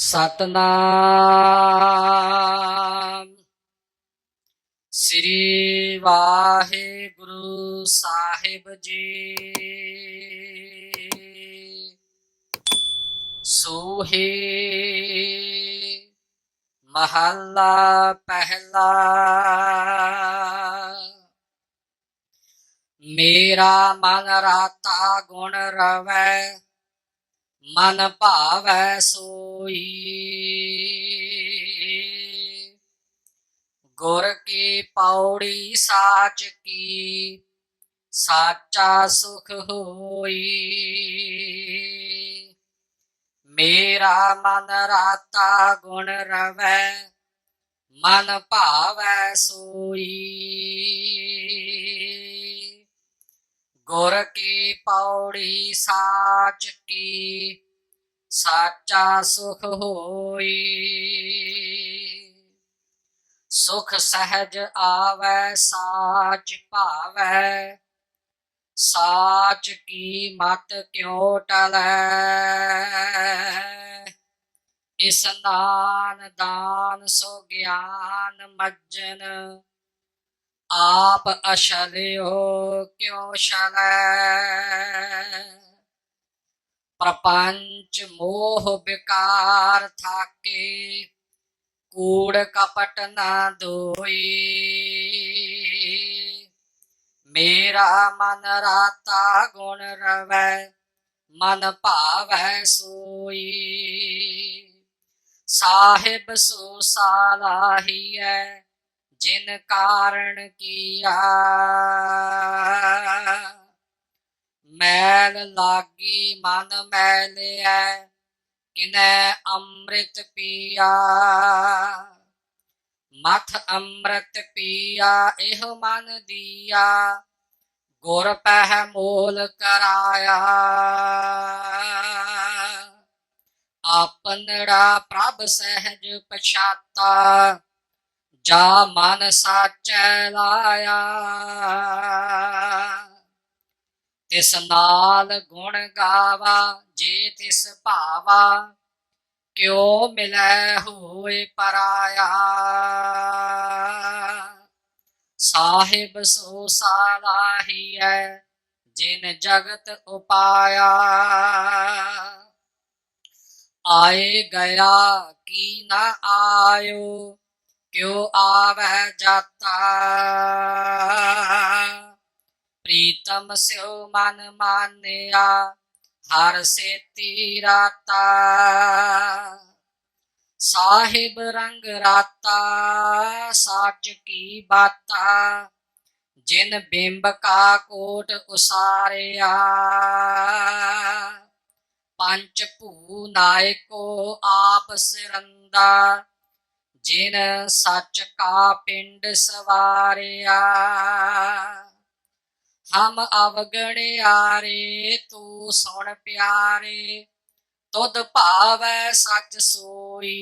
ਸਤਨਾਮ। ਸ੍ਰੀ ਵਾਹਿਗੁਰੂ ਸਾਹਿਬ ਜੀ। ਸੋਹੇ ਮਹੱਲਾ ਪਹਿਲਾ। ਮੇਰਾ ਮਨ ਰਾਤਾ ਗੁਣ ਰਵੈ। ਮਨ ਭਾਵੈ ਸੋਈ। ਗੁਰ ਕੀ ਪੌੜੀ ਸਾਚ ਕੀ, ਸਾਚਾ ਸੁਖ ਹੋਈ। ਮੇਰਾ ਮਨ ਰਾਤਾ ਗੁਣ ਰਵੈ, ਮਨ ਭਾਵੈ ਸੋਈ। ਗੁਰ ਕੀ ਪੌੜੀ ਸਾਚ ਕੀ ਸਾਚਾ ਸੁਖ ਹੋਈ। ਸੁਖ ਸਹਿਜ ਆਵੈ, ਸਾਚ ਭਾਵੈ। ਸਾਚ ਕੀ ਮਤ ਕਿਉ ਟਲੈ? ਇਸਨਾਨ ਦਾਨ ਸੋ ਗਿਆਨ ਮੱਜਨ। ਆਪ ਅਸ਼ਲਿਓ ਕਿਉ ਸ਼ਲੈ ਪ੍ਰਪੰਚ ਮੋਹ ਵਿਕਾਰ ਥਾਕੇ, ਕੂੜ ਕਪਟ ਨਾ ਦੋਈ ਮੇਰਾ ਮਨ ਰਾਤਾ ਗੁਣ ਰਵੈ, ਮਨ ਭਾਵੈ ਸੋਈ। ਸਾਹਿਬ ਸੋ ਸਾਲਾਹੀਐ ਜਿਨ ਕਾਰਣ ਕੀਆ। ਮੈਲ ਲਾਗੀ ਮਨ ਮੈਲਿਐ, ਕਿਨੈ ਅੰਮ੍ਰਿਤ ਪੀਆ। ਮਥ ਅੰਮ੍ਰਿਤ ਪੀਆ, ਇਹ ਮਨ ਦੀਆ, ਗੁਰ ਪਹਿ ਮੋਲ ਕਰਾਇਆ। ਆਪਨੜਾ ਪ੍ਰਭ ਸਹਿਜ ਪਛਾਤਾ, ਜਾ ਮਨ ਸਾਚੈ ਲਾਇਆ। ਤਿਸ ਨਾਲ ਗੁਣ ਗਾਵਾ, ਜੇ ਤਿਸ ਭਾਵਾ, ਕਿਉ ਮਿਲੈ ਹੋਏ ਪਰਾਇਆ। ਸਾਹਿਬ ਸੋ ਸਾਲਾਹੀਐ ਜਿਨ ਜਗਤ ਉਪਾਇਆ। ਆਏ ਗਿਆ, ਕੀ ਨਾ ਆਇਓ, ਕਿਉ ਆਵੈ ਜਾਤਾ। ਪ੍ਰੀਤਮ ਸਿਉ ਮਨ ਮਾਨਿਆ ਹਰ ਸੇਤੀ ਰਾਤਾ ਸਾਹਿਬ ਰੰਗ ਰਾਤਾ ਸਾਚ ਕੀ ਬਾਤਾ ਜਿਨ ਬਿੰਬ ਕਾ ਕੋਟ ਉਸਾਰਿਆ ਪੰਚ ਭੂ ਨਾਇਕੋ ਆਪ ਸਿਰੰਦਾ ਜਿਨ ਸੱਚ ਕਾ ਪਿੰਡ ਸਵਾਰਿਆ ਹਮ ਅਵਗਣਿਆਰੇ ਤੂੰ ਸੁਣ ਪਿਆਰੇ, ਤੁਧ ਭਾਵੈ ਸੱਚ ਸੋਈ।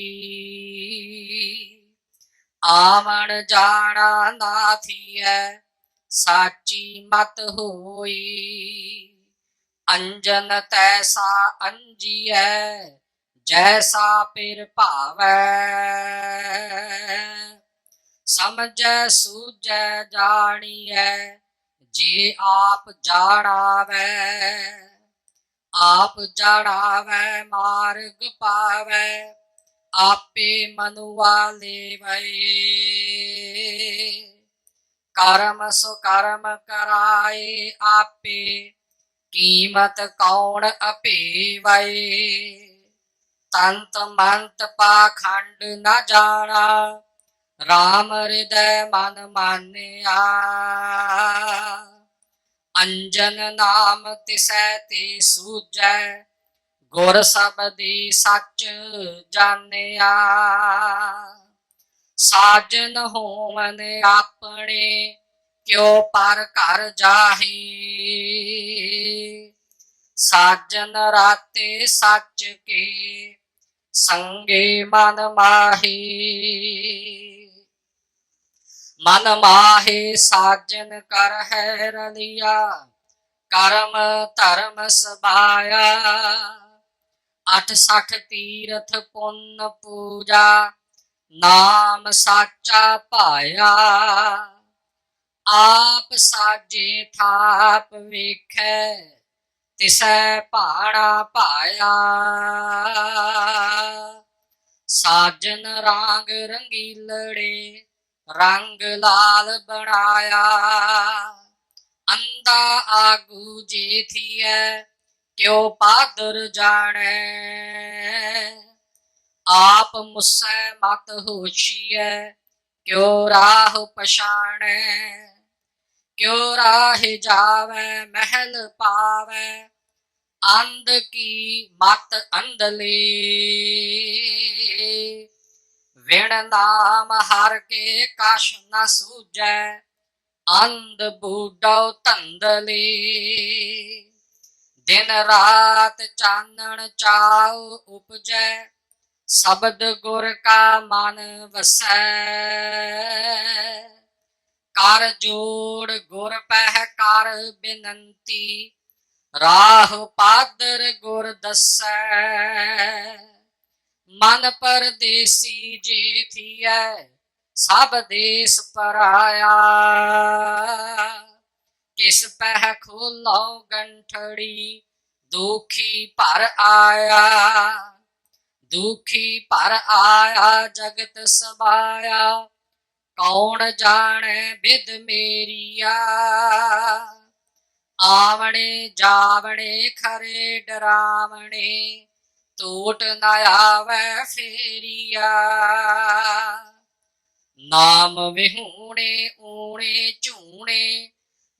ਆਵਣ ਜਾਣਾ ਨਾ ਸਾਚੀ ਮਤ ਹੋਈ। ਅੰਜਨ ਤੈਸਾ ਅੰਜੀਐ, ਜੈਸਾ ਪਿਰ ਭਾਵੈ। ਸਮਝੈ ਸੂਝੈ ਜਾਣੀਐ ਜੇ ਆਪ ਜਾਣਾਵੈ ਆਪ ਜਾਣਾਵੈ ਮਾਰਗ ਪਾਵੈ, ਆਪੇ ਮਨੁਆ ਲੇਵੈ। ਕਰਮ ਸੋ ਕਰਮ ਕਰਾਏ ਆਪੇ, ਕੀਮਤ ਕੌਣ ਅਪੇਵੈ? ਤੰਤ ਮੰਤ ਪਾਖੰਡ ਨਾ ਜਾਣਾ RAM ਹਿਰਦੈ ਮਨ ਮਾਨਿਆ, ਅੰਜਨ ਨਾਮ ਤਿਸੈ ਤੇ ਸੂਜੈ, ਗੁਰ ਸਬਦੀ ਸੱਚ ਜਾਣਿਆ। ਸਾਜਨ ਹੋਵਨ ਆਪਣੇ, ਕਿਉ ਪਰ ਘਰ ਜਾਹੀ। ਸਾਜਨ ਰਾਤੇ ਸੱਚ ਕੇ, ਸੰਗੇ ਮਨ ਮਾਹੀ। ਮਨ ਮਾਹੇ ਸਾਜਨ ਕਰ ਹੈ ਰਲਿਆ, ਕਰਮ ਧਰਮ ਸਬਾਇਆ। 68 ਤੀਰਥ ਪੁੰਨ ਪੂਜਾ, ਨਾਮ ਸਾਚਾ ਪਾਇਆ ਆਪ ਸਾਜੇ ਥਾਪ ਵੇਖੈ, ਤਿਸੈ ਭਾਣਾ ਪਾਇਆ ਸਾਜਨ ਰਾਗ ਰੰਗੀਲੜੇ ਰੰਗ ਲਾਲ ਬਣਾਇਆ। ਅੰਦਾ ਆਗੂ ਜੇ ਥੀਐ, ਕਿਉ ਪਾਦਰ ਜਾਣੈ? ਆਪ ਮੁਸੈ ਮਤ ਹੋਸ਼ੀਐ, ਕਿਉ ਰਾਹ ਪਛਾਣੈ? ਕਿਉ ਰਾਹ ਜਾਵੈ, ਮਹਿਲ ਪਾਵੈ? ਅੰਧ ਕੀ ਮਤ ਅੰਧਲੇ? ਵਿਣ ਨਾਮ ਹਰ ਕੇ ਕਛ ਨ ਸੂਝੈ, ਅੰਧ ਬੂਡੋ ਧੰਦਲੀ। ਦਿਨ ਰਾਤ ਚਾਨਣ ਚਾਉ ਉਪਜੈ, ਸ਼ਬਦ ਗੁਰ ਕਾ ਮਨ ਵਸੈ। ਕਰ ਜੋੜ ਗੁਰ ਪਹਿ ਕਰ ਬੇਨੰਤੀ, ਰਾਹ ਪਾਦਰ ਗੁਰ ਦਸੈ। ਮਨ ਪਰਦੇਸੀ ਜੇ ਥੀਐ ਸਭ ਦੇਸ ਪਰਾਇਆ। ਕਿਸ ਪਹਿ ਖੋਲੋ ਗੰਠੜੀ, ਦੁਖੀ ਭਰ ਆਇਆ। ਦੁਖੀ ਭਰ ਆਇਆ, ਜਗਤ ਸਬਾਇਆ ਕੌਣ ਜਾਣੈ ਬਿਦ ਮੇਰੀਆ? ਆਵਣੇ ਜਾਵਣੇ ਖਰੇ ਡਰਾਵਣੇ ਟੂਟ ਨਾ ਆਵੈ ਫੇਰੀਆ। ਨਾਮ ਵਿਹੂਣੇ, ਊਣੇ, ਝੂਣੇ,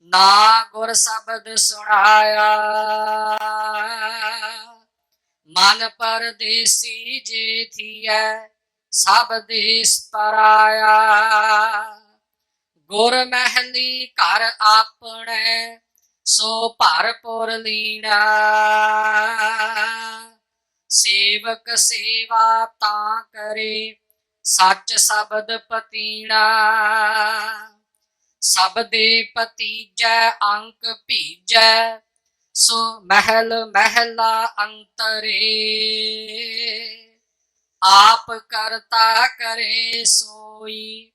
ਨਾ ਗੁਰ ਸ਼ਬਦ ਸੁਣਾਇਆ। ਮਨ ਪਰਦੇਸੀ ਜੇ ਥੀਐ, ਸਭ ਦੇਸ ਪਰਾਇਆ। ਗੁਰ ਮਹਿਲੀ ਘਰ ਆਪਣੇ, ਸੋ ਭਰਪੁਰ ਲੀਣਾ ਸੇਵਕ ਸੇਵਾ ਤਾਂ ਕਰੇ, ਸੱਚ ਸ਼ਬਦ ਪਤੀਣਾ ਸਭ ਦੇ ਪਤੀਜੈ ਅੰਕ ਭੀਜੈ, ਸੋ ਮਹਿਲ ਮਹਿਲਾ ਅੰਤਰੇ। ਆਪ ਕਰਤਾ ਕਰੇ ਸੋਈ,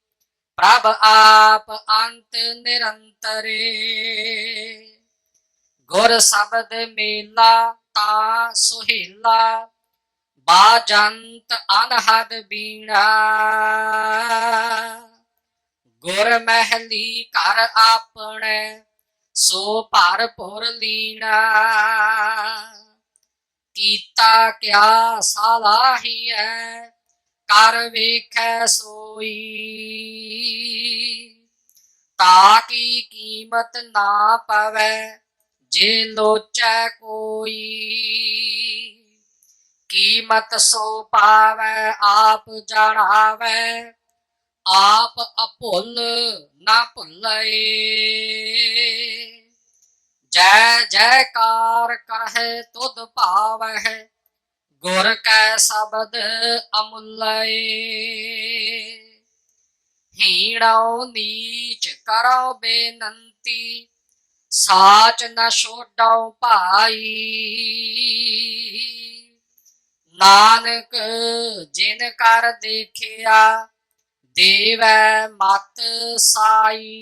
ਪ੍ਰਭ ਆਪ ਅੰਤ ਨਿਰੰਤਰੇ। ਗੁਰ ਸ਼ਬਦ ਮੇਲਾ ਤਾ ਸੁਹੇਲਾ, ਬਾਜੰਤ ਅਨਹਦ ਬੀਣਾ। ਗੁਰ ਮਹਿਲੀ ਘਰ ਆਪਣੇ, ਸੋ ਭਰਪੁਰ ਲੀਣਾ। ਕੀਤਾ ਕਿਆ ਸਲਾਹੀਐ ਕਰ ਵੇਖੈ ਸੋਈ। ਤਾ ਕੀ ਕੀਮਤ ਨਾ ਪਵੈ ਜੇ ਲੋਚੈ ਕੋਈ ਕੀਮਤ ਸੋ ਪਾਵੈ ਆਪ ਜਾਣਾਵੈ ਆਪ ਅਭੁੱਲ ਨਾ ਭੁੱਲੈ ਜੈ ਜੈਕਾਰ ਕਰਹਿ ਤੁਧ ਭਾਵਹਿ ਗੁਰ ਕੈ ਸ਼ਬਦ ਅਮੁੱਲੈ ਹੀਣੋ ਨੀਚ ਕਰੋ ਬੇਨੰਤੀ ਸਾਚ ਨ ਛੋਡੋ ਭਾਈ। ਨਾਨਕ ਜਿਨ ਕਰ ਦੇਖਿਆ, ਦੇਵੈ ਮਤ ਸਾਈ।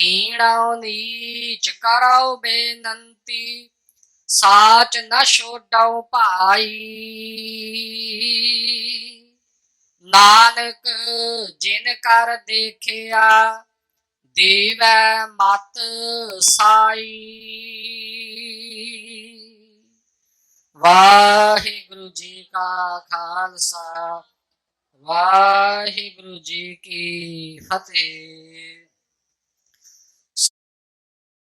ਹੀਣੋ ਨੀਚ ਕਰੋ ਬੇਨੰਤੀ, ਸਾਚ ਨ ਛੋਡੋ ਭਾਈ। ਨਾਨਕ ਜਿਨ ਕਰ ਦੇਖਿਆ ਦੇਵੈ ਮਤ ਸਾਈ। ਵਾਹਿਗੁਰੂ ਜੀ ਕਾ ਖਾਲਸਾ ਵਾਹਿਗੁਰੂ ਜੀ ਕੀ ਫਤਿਹ।